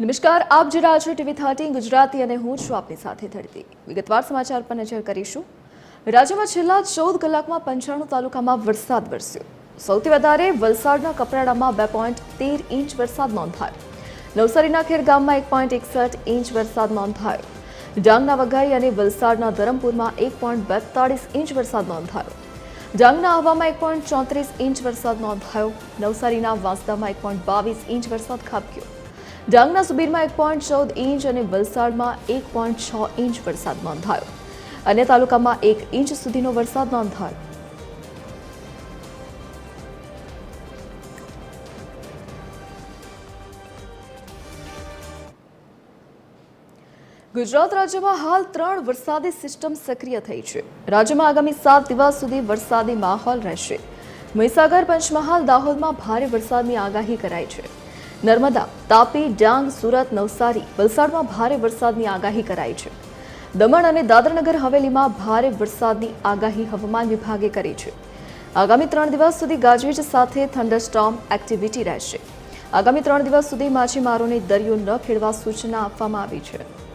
નમસ્કાર, આપ જે રાજ ટીવી થર્ટી ગુજરાતી અને હું છું આપની સાથે ધરતી. વિગતવાર સમાચાર પર નજર કરીશું. રાજ્યમાં છેલ્લા ચૌદ કલાકમાં પંચાણું તાલુકામાં વરસાદ વરસ્યો. સૌથી વધારે વલસાડના કપરાડામાં બે પોઈન્ટ તેર ઇંચ વરસાદ નોંધાયો. નવસારીના ખેર ગામમાં એક પોઈન્ટ એકસઠ ઇંચ વરસાદ નોંધાયો. ડાંગના વઘાઈ અને વલસાડના ધરમપુરમાં એક પોઈન્ટ બેતાળીસ ઇંચ વરસાદ નોંધાયો. ડાંગના આહવામાં એક પોઈન્ટ ચોત્રીસ ઇંચ વરસાદ નોંધાયો. નવસારીના વાંસદામાં એક પોઈન્ટ બાવીસ ઇંચ વરસાદ ખાબક્યો. ડાંગના સુબીરમાં એક પોઈન્ટ ચૌદ ઇંચ અને વલસાડમાં એક પોઈન્ટ છ ઇંચ વરસાદ નોંધાયો. અન્ય તાલુકામાં એક ઇંચ સુધીનો વરસાદ નોંધાયો. ગુજરાત રાજ્યમાં હાલ ત્રણ વરસાદી સિસ્ટમ સક્રિય થઈ છે. રાજ્યમાં આગામી સાત દિવસ સુધી વરસાદી માહોલ રહેશે. મહીસાગર, પંચમહાલ, દાહોદમાં ભારે વરસાદની આગાહી કરાઈ છે. નર્મદા, તાપી, ડાંગ, સુરત, નવસારી વલસાડમાં ભારે વરસાદની આગાહી કરાઈ છે. દમણ અને દાદરાનગર હવેલીમાં ભારે વરસાદની આગાહી હવામાન વિભાગે કરી છે. આગામી ત્રણ દિવસ સુધી ગાજવીજ સાથે થંડરસ્ટોર્મ એક્ટિવિટી રહેશે. આગામી ત્રણ દિવસ સુધી માછીમારોને દરિયો ન ખેડવા સૂચના આપવામાં આવી છે.